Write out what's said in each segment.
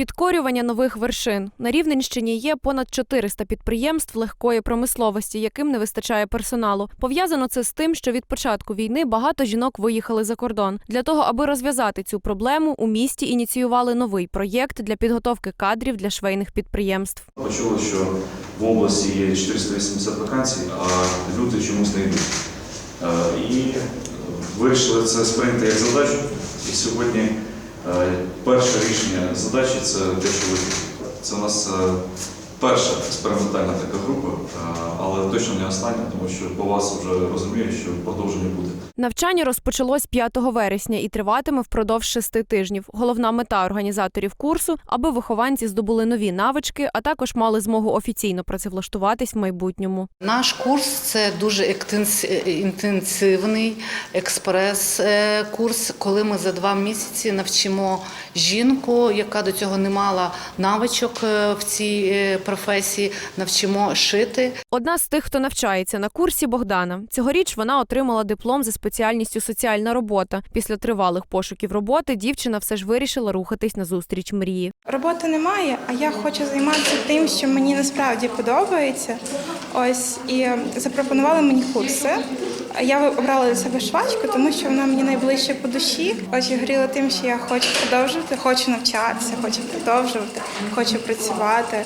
Підкорювання нових вершин на Рівненщині є понад 400 підприємств легкої промисловості, яким не вистачає персоналу. Пов'язано це з тим, що від початку війни багато жінок виїхали за кордон. Для того, аби розв'язати цю проблему, у місті ініціювали новий проєкт для підготовки кадрів для швейних підприємств. Почули, що в області є 480 вакансій, а люди чомусь не йдуть. Е, І вирішили це сприйняти як задачу. І сьогодні перше рішення задачі це те, що ви це у нас е, перша експериментальна така група, е, але точно не остання, тому що по вас вже розумію, що продовження буде. Навчання розпочалось 5 вересня і триватиме впродовж шести тижнів. Головна мета організаторів курсу, аби вихованці здобули нові навички, а також мали змогу офіційно працевлаштуватись в майбутньому. Наш курс це дуже ектенс- інтенсивний експрес-курс, коли ми за два місяці навчимо жінку, яка до цього не мала навичок е, в цій е, професії, навчимо шити. Одна з тих, хто навчається на курсі Богдана. Цьогоріч вона отримала диплом за спеціальністю соціальна робота. Після тривалих пошуків роботи дівчина все ж вирішила рухатись на зустріч мрії. Роботи немає, а я хочу займатися тим, що мені насправді подобається. Ось і запропонували мені курси. Я обрала для себе швачку, тому що вона мені найближче по душі. Ось горіла тим, що я хочу продовжувати, хочу навчатися, хочу продовжувати, хочу працювати,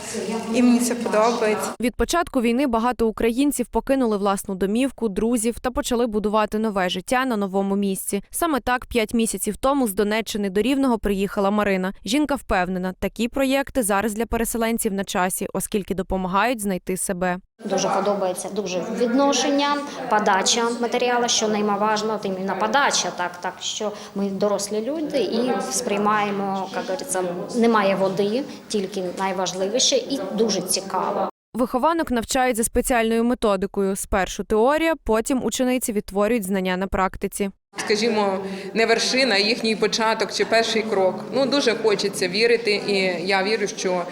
і мені це подобається. Від початку війни багато українців покинули власну домівку, друзів та почали будувати нове життя на новому місці. Саме так п'ять місяців тому з Донеччини до Рівного приїхала Марина. Жінка впевнена, такі проєкти зараз для переселенців на часі, оскільки допомагають знайти себе. Дуже подобається дуже відношення, подача матеріалу, що неймоважно, от іменно подача, так, так що ми дорослі люди і сприймаємо, як говориться, немає води, тільки найважливіше і дуже цікаво. Вихованок навчають за спеціальною методикою. Спершу теорія, потім учениці відтворюють знання на практиці. скажімо, не вершина, а їхній початок чи перший крок. Ну дуже хочеться вірити, і я вірю, що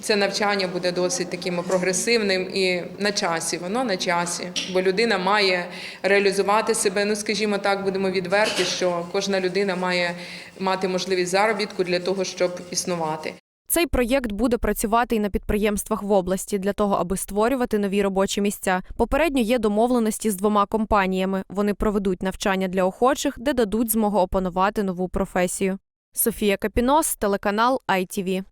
це навчання буде досить таким прогресивним і на часі. Воно на часі, бо людина має реалізувати себе. Ну, скажімо так, будемо відверті, що кожна людина має мати можливість заробітку для того, щоб існувати. Цей проєкт буде працювати і на підприємствах в області для того, аби створювати нові робочі місця. Попередньо є домовленості з двома компаніями. Вони проведуть навчання для охочих, де дадуть змогу опанувати нову професію. Софія Капінос, телеканал ITV.